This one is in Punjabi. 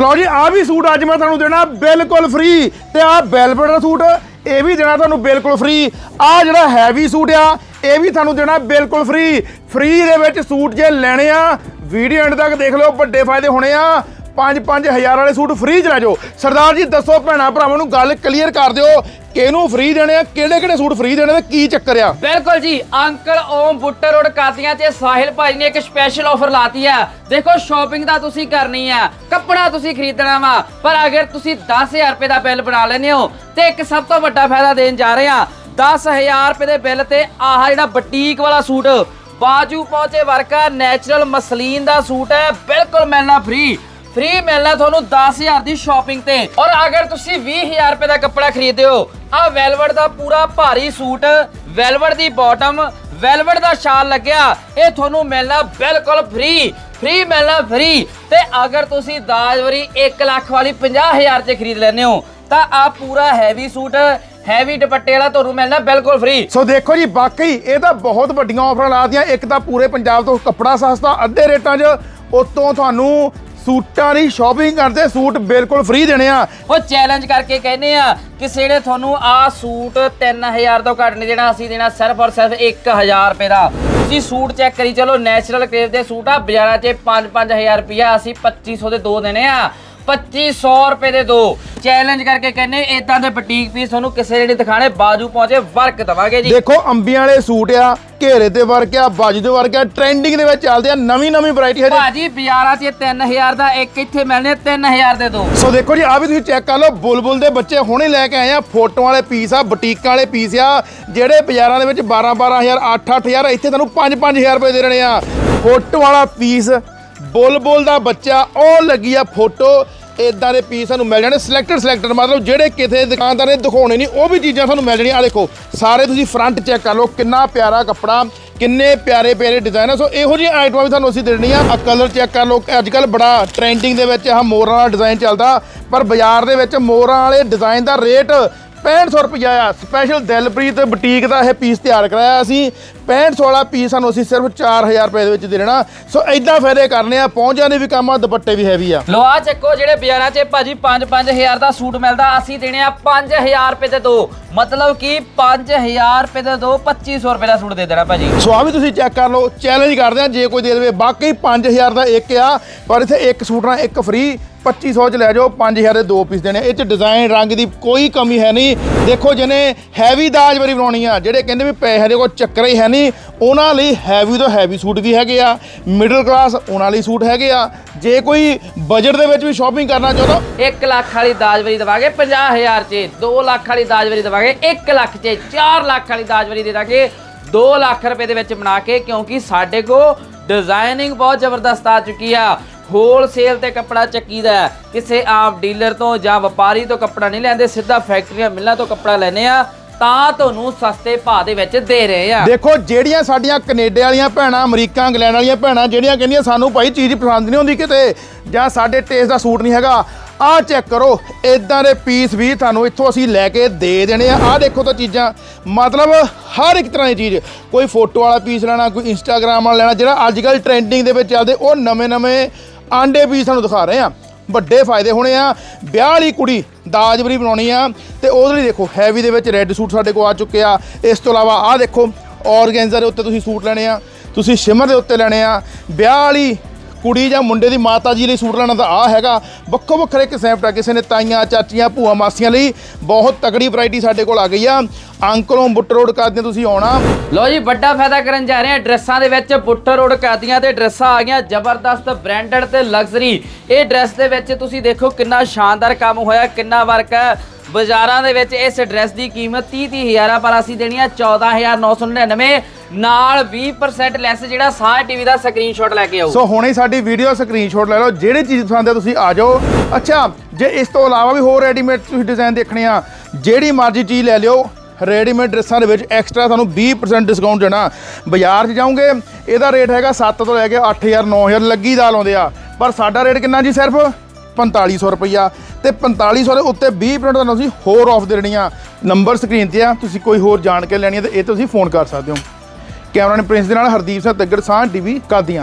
ਲਓ ਜੀ ਆ ਵੀ ਸੂਟ ਅੱਜ ਮੈਂ ਤੁਹਾਨੂੰ ਦੇਣਾ ਬਿਲਕੁਲ ਫ੍ਰੀ ਤੇ ਆ ਵੈਲਵਟ ਦਾ ਸੂਟ, ਇਹ ਵੀ ਦੇਣਾ ਤੁਹਾਨੂੰ ਬਿਲਕੁਲ ਫ੍ਰੀ ਆ ਜਿਹੜਾ ਹੈਵੀ ਸੂਟ ਆ, ਇਹ ਵੀ ਤੁਹਾਨੂੰ ਦੇਣਾ ਬਿਲਕੁਲ ਫ੍ਰੀ ਫ੍ਰੀ ਦੇ ਵਿੱਚ ਸੂਟ ਜੇ ਲੈਣੇ ਆ, ਵੀਡੀਓ ਐਂਡ ਤੱਕ ਦੇਖ ਲਓ, ਵੱਡੇ ਫਾਇਦੇ ਹੋਣੇ ਆ। 5-5000 ਵਾਲੇ ਸੂਟ ਫ੍ਰੀ ਚ ਲੈ ਜਾਓ। ਸਰਦਾਰ ਜੀ, ਦੱਸੋ ਭੈਣਾ ਭਰਾਵਾਂ ਨੂੰ ਗੱਲ ਕਲੀਅਰ ਕਰ ਦਿਓ। ਕਿਹਨੂੰ ਫ੍ਰੀ ਦੇਣੇ ਆ ਕਿਹੜੇ ਕਿਹੜੇ ਸੂਟ ਫ੍ਰੀ ਦੇਣੇ ਤੇ ਕੀ ਚੱਕਰ ਆ? ਬਿਲਕੁਲ ਜੀ, ਅੰਕਲ ਓਮ ਬੁੱਟਰ ਰੋਡ ਕਾਦੀਆਂ ਤੇ ਸਾਹਿਲ ਭਾਈ ਨੇ ਇੱਕ ਸਪੈਸ਼ਲ ਆਫਰ ਲਾਤੀ ਆ। ਦੇਖੋ ਸ਼ਾਪਿੰਗ ਦਾ ਤੁਸੀਂ ਕਰਨੀ ਆ, ਕੱਪੜਾ ਤੁਸੀਂ ਖਰੀਦਣਾ ਵਾ, ਪਰ ਅਗਰ ਤੁਸੀਂ 10000 ਰੁਪਏ ਦਾ ਬਿੱਲ ਬਣਾ ਲੈਨੇ ਹੋ, ਤੇ ਇੱਕ ਸਭ ਤੋਂ ਵੱਡਾ ਫਾਇਦਾ ਦੇਣ ਜਾ ਰਹੇ ਆ। 10000 ਰੁਪਏ ਦੇ ਬਿੱਲ ਤੇ ਆਹ ਜਿਹੜਾ ਬੁਟੀਕ ਵਾਲਾ ਸੂਟ, ਬਾਜੂ ਪਹੁੰਚੇ ਵਰਕਾ ਨੈਚੁਰਲ ਮਸਲੀਨ ਦਾ ਸੂਟ ਹੈ, ਬਿਲਕੁਲ ਮਿਲਣਾ ਫ੍ਰੀ ਫ੍ਰੀ ਮਿਲਣਾ ਤੁਹਾਨੂੰ 10000 ਦੀ ਸ਼ਾਪਿੰਗ ਤੇ। ਔਰ ਅਗਰ ਤੁਸੀਂ 20000 ਰੁਪਏ ਦਾ ਕੱਪੜਾ ਖਰੀਦਦੇ ਹੋ ਆ ਵੈਲਵਟ ਦਾ ਪੂਰਾ ਭਾਰੀ ਸੂਟ, ਵੈਲਵਟ ਦੀ ਬਾਟਮ ਵੈਲਵਟ ਦਾ ਸ਼ਾਲ ਲੱਗਿਆ, ਇਹ ਤੁਹਾਨੂੰ ਮਿਲਣਾ ਬਿਲਕੁਲ ਫ੍ਰੀ ਫ੍ਰੀ ਮਿਲਣਾ ਫ੍ਰੀ। ਤੇ ਅਗਰ ਤੁਸੀਂ ਦਾਜਵਰੀ 1 ਲੱਖ ਵਾਲੀ 50000 ਚ ਖਰੀਦ ਲੈਂਦੇ ਹੋ, ਤਾਂ ਆ ਪੂਰਾ ਹੈਵੀ ਸੂਟ ਹੈਵੀ ਦੁਪੱਟੇ ਵਾਲਾ ਤੁਹਾਨੂੰ ਮਿਲਣਾ ਬਿਲਕੁਲ ਫ੍ਰੀ। ਸੋ ਦੇਖੋ ਜੀ, ਵਾਕਈ ਇਹ ਤਾਂ ਬਹੁਤ ਵੱਡੀਆਂ ਆਫਰਾਂ ਲਾਤੀਆਂ ਇੱਕ ਤਾਂ ਪੂਰੇ ਪੰਜਾਬ ਤੋਂ ਕੱਪੜਾ ਸਸਤਾ, ਅੱਧੇ ਰੇਟਾਂ 'ਚ। ਉਤੋਂ ਤੁਹਾਨੂੰ ਸੂਟਾਂ ਦੀ ਸ਼ਾਪਿੰਗ ਕਰਦੇ ਸੂਟ ਬਿਲਕੁਲ ਫ੍ਰੀ ਦੇਣੇ ਆ। ਉਹ ਚੈਲੰਜ ਕਰਕੇ ਕਹਿੰਦੇ ਆ ਕਿਸੇ ਨੇ ਤੁਹਾਨੂੰ ਆ ਸੂਟ 3000 ਤੋਂ ਘੱਟ ਨਹੀਂ ਦੇਣਾ ਅਸੀਂ ਦੇਣਾ ਸਿਰਫ ਔਰ ਸਿਰਫ 1000 ਰੁਪਏ ਦਾ। ਤੁਸੀਂ ਸੂਟ ਚੈੱਕ ਕਰੀ ਚਲੋ ਨੈਚੁਰਲ ਕ੍ਰੇਵ ਦੇ ਸੂਟ ਆ ਬਾਜ਼ਾਰਾਂ 'ਚ 5-5000 ਰੁਪਿਆ ਅਸੀਂ 2500 ਦੇ ਦੋ ਦੇਣੇ ਆ। 2500 ਰੁਪਏ ਦੇ ਦੋ। ਚੈਲੰਜ ਕਰਕੇ ਕਹਿੰਦੇ ਇਦਾਂ ਦੇ ਬੁਟੀਕ ਪੀਸ ਤੁਹਾਨੂੰ ਕਿਸੇ ਨਹੀਂ ਦਿਖਾਣੇ ਬਾਜੂ ਪਹੁੰਚੇ ਵਰਕ ਦਵਾਂਗੇ ਜੀ। ਦੇਖੋ ਅੰਬੀਆਂ ਵਾਲੇ ਸੂਟ ਆ ਘੇਰੇ ਤੇ ਵਰਕ ਆ ਬਾਜੂ ਦੇ ਵਰਕ ਆ ਟ੍ਰੈਂਡਿੰਗ ਦੇ ਵਿੱਚ ਚੱਲਦੇ ਆ ਨਵੀਂ ਨਵੀਂ ਵੈਰਾਈਟੀ ਹੈ ਭਾਜੀ ਬਾਜ਼ਾਰਾਂ 'ਚ 3000 ਦਾ ਇੱਕ ਇੱਥੇ ਮਿਲਣੇ 3000 ਦੇ ਦੋ। ਸੋ ਦੇਖੋ ਜੀ ਆ ਵੀ ਤੁਸੀਂ ਚੈੱਕ ਕਰ ਲਓ ਬੁਲਬੁਲ ਦੇ ਬੱਚੇ ਹੁਣੇ ਲੈ ਕੇ ਆਏ ਆ ਫੋਟੋ ਵਾਲੇ ਪੀਸ ਆ ਬੁਟੀਕਾਂ ਵਾਲੇ ਪੀਸ ਆ ਜਿਹੜੇ ਬਾਜ਼ਾਰਾਂ ਦੇ ਵਿੱਚ 12 12000 8 8000 ਇੱਥੇ ਤੁਹਾਨੂੰ 5 5000 ਰੁਪਏ ਦੇ ਰਹੇ ਆ। ਫੋਟੋ ਵਾਲਾ ਪੀਸ ਬੁਲਬੁਲ ਦਾ ਬੱਚਾ ਉਹ ਲੱਗੀ ਆ ਫੋਟੋ। ਇਦਾਂ ਦੇ ਪੀਸ ਸਾਨੂੰ ਮਿਲ ਜਾਣੇ ਸਿਲੈਕਟਡ ਸਿਲੈਕਟਡ ਮਤਲਬ ਜਿਹੜੇ ਕਿਤੇ ਦੁਕਾਨਦਾਰ ਨੇ ਦਿਖਾਉਣੇ ਨਹੀਂ, ਉਹ ਵੀ ਚੀਜ਼ਾਂ ਸਾਨੂੰ ਮਿਲ ਜਾਣੀਆਂ। ਆ ਦੇਖੋ, ਸਾਰੇ ਤੁਸੀਂ ਫਰੰਟ ਚੈੱਕ ਕਰ ਲਓ, ਕਿੰਨਾ ਪਿਆਰਾ ਕੱਪੜਾ, ਕਿੰਨੇ ਪਿਆਰੇ ਪਿਆਰੇ ਡਿਜ਼ਾਈਨ ਆ। ਸੋ ਇਹੋ ਜਿਹੀਆਂ ਆਈਟਮਾਂ ਵੀ ਤੁਹਾਨੂੰ ਅਸੀਂ ਦੇਣੀਆਂ। ਆ ਕਲਰ ਚੈੱਕ ਕਰ ਲਓ ਅੱਜ ਕੱਲ ਬੜਾ ਟ੍ਰੈਂਡਿੰਗ ਦੇ ਵਿੱਚ ਆਹ ਮੋਰਾਂ ਵਾਲਾ ਡਿਜ਼ਾਈਨ ਚੱਲਦਾ। ਪਰ ਬਾਜ਼ਾਰ ਦੇ ਵਿੱਚ ਮੋਰਾਂ ਵਾਲੇ ਡਿਜ਼ਾਈਨ ਦਾ ਰੇਟ 6500 ਰੁਪਇਆ ਆ। ਸਪੈਸ਼ਲ ਦਿਲਪ੍ਰੀਤ ਬੁਟੀਕ ਦਾ ਇਹ ਪੀਸ ਤਿਆਰ ਕਰਾਇਆ ਅਸੀਂ। 6500 ਵਾਲਾ ਪੀਸ ਸਾਨੂੰ ਅਸੀਂ ਸਿਰਫ 4000 ਰੁਪਏ ਦੇ ਵਿੱਚ ਦੇ ਦੇਣਾ। ਸੋ ਐਦਾਂ ਫਾਇਦੇ ਕਰਨੇ ਆ। ਪਹੁੰਚਾਂ ਦੇ ਵੀ ਕੰਮ ਆ ਦੁਪੱਟੇ ਵੀ ਹੈਵੀ ਆ। ਲੋ ਆ ਚੱਕੋ ਜਿਹੜੇ ਬਾਜ਼ਾਰਾਂ 'ਚ ਭਾਜੀ 5-5000 ਦਾ ਸੂਟ ਮਿਲਦਾ ਅਸੀਂ ਦੇਣੇ ਆ 5000 ਰੁਪਏ ਦੇ ਦੋ। ਮਤਲਬ ਕਿ 5000 ਰੁਪਏ ਦੇ ਦੋ 2500 ਰੁਪਏ ਦਾ ਸੂਟ ਦੇ ਦੇਣਾ ਭਾਜੀ। ਸੋ ਆ ਵੀ ਤੁਸੀਂ ਚੈੱਕ ਕਰ ਲਓ। ਚੈਲੰਜ ਕਰਦੇ ਆ ਜੇ ਕੋਈ ਦੇ ਦੇਵੇ। ਬਾਕੀ 5000 ਦਾ ਇੱਕ ਆ ਪਰ ਇੱਥੇ ਇੱਕ ਸੂਟ ਨਾਲ ਇੱਕ ਫ੍ਰੀ 2500 ਚ ਲੈ ਜਾਓ 5000 ਦੇ ਦੋ ਪੀਸ ਦੇਣੇ। ਇਹ ਚ ਡਿਜ਼ਾਈਨ ਰੰਗ ਦੀ ਕੋਈ ਕਮੀ ਹੈ ਨਹੀਂ। ਦੇਖੋ ਜਿਹਨੇ ਹੈਵੀ ਦਾਜ ਵਾਰੀ ਬਣਾਉਣੀ ਆ, ਜਿਹੜੇ ਕਹਿੰਦੇ ਵੀ ਪੈਸੇ ਦੇ ਕੋਲ ਚੱਕਰ ਹੀ ਹੈ ਨਹੀਂ, ਉਹਨਾਂ ਲਈ ਹੈਵੀ ਤੋਂ ਹੈਵੀ ਸੂਟ ਵੀ ਹੈਗੇ ਆ ਮਿਡਲ ਕਲਾਸ ਉਹਨਾਂ ਲਈ ਸੂਟ ਹੈਗੇ ਆ। ਜੇ ਕੋਈ ਬਜਟ ਦੇ ਵਿੱਚ ਵੀ ਸ਼ਾਪਿੰਗ ਕਰਨਾ ਚਾਹੁੰਦਾ 1 ਲੱਖ ਵਾਲੀ ਦਾਜਵਰੀ ਦਵਾਂਗੇ 50000 'ਚ 2 ਲੱਖ ਵਾਲੀ ਦਾਜਵਰੀ ਦਵਾਗੇ 1 ਲੱਖ 'ਚ 4 ਲੱਖ ਵਾਲੀ ਦਾਜਵਰੀ ਦੇ ਦਾਂਗੇ। 2 ਲੱਖ ਰੁਪਏ ਦੇ ਵਿੱਚ ਬਣਾ ਕੇ, ਕਿਉਂਕਿ ਸਾਡੇ ਕੋ ਡਿਜ਼ਾਈਨਿੰਗ ਬਹੁਤ ਜ਼ਬਰਦਸਤ ਆ ਚੁੱਕੀ ਆ। ਹੋਲਸੇਲ ਤੇ ਕੱਪੜਾ ਚੱਕੀਦਾ ਹੈ। ਕਿਸੇ ਆਪ ਡੀਲਰ ਤੋਂ ਜਾਂ ਵਪਾਰੀ ਤੋਂ ਕੱਪੜਾ ਨਹੀਂ ਲੈਂਦੇ, ਸਿੱਧਾ ਫੈਕਟਰੀਆਂ, ਮਿਲਾਂ ਤੋਂ ਕੱਪੜਾ ਲੈਨੇ ਆ ਤਾਂ ਤੁਹਾਨੂੰ ਸਸਤੇ ਭਾਅ ਦੇ ਵਿੱਚ ਦੇ ਰਹੇ ਆ ਦੇਖੋ, ਜਿਹੜੀਆਂ ਸਾਡੀਆਂ ਕੈਨੇਡਾ ਵਾਲੀਆਂ ਭੈਣਾਂ, ਅਮਰੀਕਾ, ਇੰਗਲੈਂਡ ਵਾਲੀਆਂ ਭੈਣਾਂ, ਜਿਹੜੀਆਂ ਕਹਿੰਦੀਆਂ ਸਾਨੂੰ ਭਾਈ ਚੀਜ਼ ਪਸੰਦ ਨਹੀਂ ਹੁੰਦੀ ਕਿਤੇ, ਜਾਂ ਸਾਡੇ ਟੇਸਟ ਦਾ ਸੂਟ ਨਹੀਂ ਹੈਗਾ, ਆਹ ਚੈੱਕ ਕਰੋ ਇਦਾਂ ਦੇ ਪੀਸ ਵੀ ਤੁਹਾਨੂੰ ਇੱਥੋਂ ਅਸੀਂ ਲੈ ਕੇ ਦੇ ਦੇਣੇ ਆ। ਆਹ ਦੇਖੋ ਤਾਂ ਚੀਜ਼ਾਂ, ਮਤਲਬ ਹਰ ਇੱਕ ਤਰ੍ਹਾਂ ਦੀ ਚੀਜ਼, ਕੋਈ ਫੋਟੋ ਵਾਲਾ ਪੀਸ ਲੈਣਾ, ਕੋਈ ਇੰਸਟਾਗ੍ਰਾਮ ਵਾਲਾ ਲੈਣਾ, ਜਿਹੜਾ ਅੱਜ ਕੱਲ੍ਹ ਟ੍ਰੈਂਡਿੰਗ ਦੇ ਵਿੱਚ ਚੱਲਦੇ, ਉਹ ਨਵੇਂ-ਨਵੇਂ ਆਂਡੇ ਪੀਸ ਤੁਹਾਨੂੰ ਦਿਖਾ ਰਹੇ ਆ। ਵੱਡੇ ਫਾਇਦੇ ਹੋਣੇ ਆ। ਵਿਆਹ ਵਾਲੀ ਕੁੜੀ ਦਾਜਵਰੀ ਬਣਾਉਣੀ ਆ। ਤੇ ਉਹਦੇ ਲਈ ਦੇਖੋ ਹੈਵੀ ਦੇ ਵਿੱਚ ਰੈੱਡ ਸੂਟ ਸਾਡੇ ਕੋਲ ਆ ਚੁੱਕੇ ਆ। ਇਸ ਤੋਂ ਇਲਾਵਾ ਆਹ ਦੇਖੋ ਔਰਗੈਂਜ਼ਾ ਦੇ ਉੱਤੇ ਤੁਸੀਂ ਸੂਟ ਲੈਣੇ ਆ। ਤੁਸੀਂ ਸ਼ਿਮਰ ਦੇ ਉੱਤੇ ਲੈਣੇ ਆ। ਵਿਆਹ ਵਾਲੀ ਕੁੜੀ ਜਾਂ ਮੁੰਡੇ ਦੀ ਮਾਤਾ ਜੀ ਲਈ ਸੂਟ ਲੈਣਾ ਤਾਂ ਆ ਹੈਗਾ। ਵੱਖੋ ਵੱਖਰੇ ਕਿਸਮ ਦਾ ਕਿਸੇ ਨੇ ਤਾਈਆਂ, ਚਾਚੀਆਂ, ਭੂਆ, ਮਾਸੀਆਂ ਲਈ ਬਹੁਤ ਤਕੜੀ ਵੈਰਾਈਟੀ ਸਾਡੇ ਕੋਲ ਆ ਗਈ ਆ। ਅੰਕਲੋਂ ਬੁੱਟ ਰੋਡ ਕਾਦੀਆਂ ਤੁਸੀਂ ਆਉਣਾ। ਲੋ ਜੀ, ਵੱਡਾ ਫਾਇਦਾ ਕਰਨ ਜਾ ਰਹੇ ਹਾਂ। ਡਰੈਸਾਂ ਦੇ ਵਿੱਚ ਬੁੱਟਰ ਰੋਡ ਕਾਦੀਆਂ ਤੇ ਡਰੈਸਾਂ ਆ ਗਈਆਂ ਜ਼ਬਰਦਸਤ ਬ੍ਰਾਂਡਡ ਤੇ ਲਗਜ਼ਰੀ ਇਹ ਡਰੈਸ ਦੇ ਵਿੱਚ ਤੁਸੀਂ ਦੇਖੋ ਕਿੰਨਾ ਸ਼ਾਨਦਾਰ ਕੰਮ ਹੋਇਆ, ਕਿੰਨਾ ਵਰਕ ਹੈ। ਬਾਜ਼ਾਰਾਂ ਦੇ ਵਿੱਚ ਇਸ ਡਰੈਸ ਦੀ ਕੀਮਤ 30 30 ਹਜ਼ਾਰਾਂ ਪਰ ਅਸੀਂ ਦੇਣੀ ਆ 14999 ਨਾਲ 20% ਲੈਸ ਜਿਹੜਾ ਸਾਹ ਟੀਵੀ ਦਾ ਸਕਰੀਨਸ਼ਾਟ ਲੈ ਕੇ ਆਓ ਸੋ ਹੁਣੇ ਸਾਡੀ ਵੀਡੀਓ ਸਕਰੀਨਸ਼ਾਟ ਲੈ ਲਓ। ਜਿਹੜੀ ਚੀਜ਼ ਪਸੰਦ ਹੈ ਤੁਸੀਂ ਆ ਜਾਓ। ਅੱਛਾ, ਜੇ ਇਸ ਤੋਂ ਇਲਾਵਾ ਵੀ ਹੋਰ ਰੈਡੀਮੇਡ ਤੁਸੀਂ ਡਿਜ਼ਾਈਨ ਦੇਖਣੇ ਆ, ਜਿਹੜੀ ਮਰਜ਼ੀ ਚੀਜ਼ ਲੈ ਲਿਓ। ਰੈਡੀਮੇਡ ਡਰੈਸਾਂ ਦੇ ਵਿੱਚ ਐਕਸਟਰਾ ਤੁਹਾਨੂੰ 20% ਡਿਸਕਾਊਂਟ ਦੇਣਾ। ਬਾਜ਼ਾਰ 'ਚ ਜਾਓਗੇ, ਇਹਦਾ ਰੇਟ ਹੈਗਾ 7 ਤੋਂ ਲੈ ਕੇ 8000 9000 ਲੱਗੀ ਦਾ ਲਾਉਂਦੇ ਆ। ਪਰ ਸਾਡਾ ਰੇਟ ਕਿੰਨਾ ਜੀ ਸਿਰਫ? 4500 ਰੁਪਈਆ। ਤੇ 4500 ਦੇ ਉੱਤੇ 20% ਤੁਹਾਨੂੰ ਅਸੀਂ ਹੋਰ ਆਫ ਆ। ਨੰਬਰ ਸਕਰੀਨ ਤੇ ਆ, ਤੁਸੀਂ ਕੋਈ ਹੋਰ ਜਾਣ ਕੇ ਲੈਣੀ ਹੈ ਤੇ ਇਹ ਤੁਸੀਂ ਫੋਨ ਕਰ ਸਕਦੇ ਹੋ। ਕੈਮਰਾਮੈਨ ਪ੍ਰਿੰਸ ਦੇ ਨਾਲ ਹਰਦੀਪ ਸਿੰਘ ਤੱਗੜ ਸਾਹ ਟੀਵੀ ਕਾਦੀਆਂ।